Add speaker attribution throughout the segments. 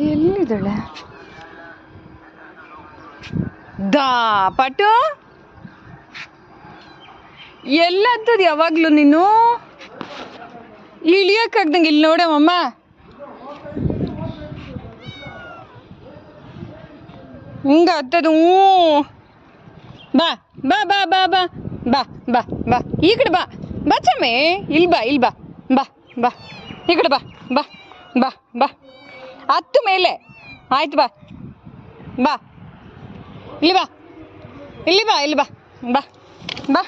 Speaker 1: ಎಲ್ಲಿದ್ದಾಳೆ? ದಾ, ಪಟು? ಎಲ್ಲದ್ದು ಯಾವಾಗ್ಲೂ ನೀನು? ಇಳಿಯಕ್ಕಾಗ್ದಂಗೆ ಇಲ್ಲಿ ನೋಡಮ್ಮಮ್ಮ ಹಿಂಗ ಹತ್ತದು, ಹ್ಞೂ. ಬಾ ಬಾ ಬಾ ಬಾ ಬಾ. ಬಾ ಬಾ ಬಾ. ಈ ಕಡೆ ಬಾ. ಬಾ, ಚಮ್ಮೆ. ಇಲ್ಲಿ ಬಾ ಇಲ್ಲಿ ಬಾ. ಬಾ ಬಾ. ಈ ಕಡೆ ಬಾ ಬಾ ಬಾ ಬಾ. ಹತ್ತು ಮೇಲೆ. ಆಯ್ತು ಬಾ. ಬಾ. ಇಲ್ಲಿ ಬಾ. ಇಲ್ಲಿ ಬಾ ಇಲ್ಲಿ ಬಾ. ಬಾ. ಬಾ.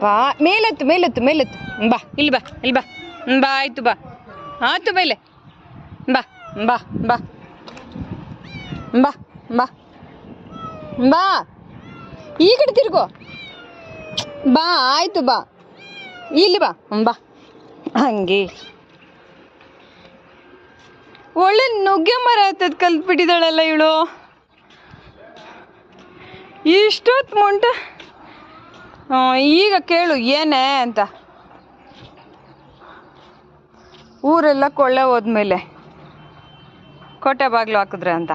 Speaker 1: ಬಾ. ಮೇಲೆತ್ತು ಮೇಲೆತ್ತು ಮೇಲೆತ್ತು. ಬಾ. ಇಲ್ಲಿ ಬಾ ಇಲ್ಲಿ ಬಾ. ಬಾ, ಆಯ್ತು ಬಾ. ಆಯ್ತು ಮೇಲೆ. ಬಾ ಬಾ ಬಾ. ಬಾ ಬಾ. ಬಾ. ಈ ಕಡೆ ತಿರ್ಗೋ. ಬಾ, ಆಯ್ತು ಬಾ. ಇಲ್ಲಿ ಬಾ. ಬಾ. ಹಂಗೆ. ಒಳ್ಳೆ ನುಗ್ಗೆ ಮರ ಹತ್ತದ್ ಕಲ್ತ್ಬಿಟ್ಟಿದ್ದಾಳಲ್ಲ ಇವಳು. ಇಷ್ಟೊತ್ತು ಮುಂಟ ಈಗ ಕೇಳು, ಏನೇ ಅಂತ. ಊರೆಲ್ಲ ಕೊಳ್ಳೆ ಹೋದ್ಮೇಲೆ ಕೋಟೆ ಬಾಗ್ಲು ಹಾಕಿದ್ರೆ ಅಂತ.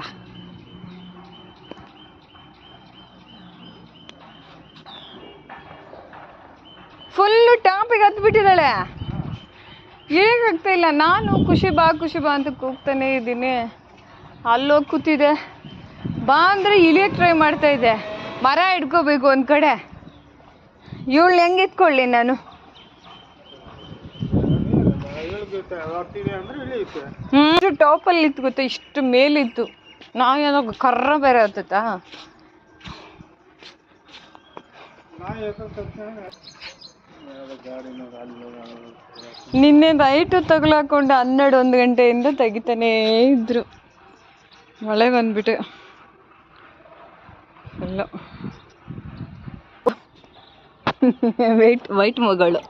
Speaker 1: ಫುಲ್ಲು ಟಾಪಿಗೆ ಹತ್ಬಿಟ್ಟಿದ್ದಾಳೆ. ಹೇಗಾಗ್ತಾ ಇಲ್ಲ? ನಾನು ಖುಷಿ ಬಾ ಖುಷಿ ಬಾ ಅಂತ ಕೂಗ್ತಾನೆ ಇದ್ದೀನಿ. ಅಲ್ಲೋಗಿ ಕೂತಿದೆ ಬಾ ಅಂದರೆ ಇಳಿಯಕ್ಕೆ ಟ್ರೈ ಮಾಡ್ತಾ ಇದ್ದೆ. ಮರ ಇಟ್ಕೋಬೇಕು ಒಂದು ಕಡೆ. ಇವಳು ಹೆಂಗೆ ಎತ್ಕೊಳ್ಳಿ ನಾನು? ಹ್ಞೂ ಟಾಪಲ್ಲಿ ಇತ್ತು ಗೊತ್ತಾ? ಇಷ್ಟು ಮೇಲಿತ್ತು. ನಾವು ಏನೋ ಕರ್ರ ಬೇರೆ ಹತ್ತತ್ತಾ ನಿನ್ನೆ ನೈಟು ತಗಲಾಕೊಂಡು ಹನ್ನೆರಡು ಒಂದು ಗಂಟೆಯಿಂದ ತೆಗಿತಾನೇ ಇದ್ರು. ಮಳೆ ಬಂದ್ಬಿಟ್ಟು. ಎಲ್ಲ ವೈಟ್ ವೈಟ್ ಮಗಳು.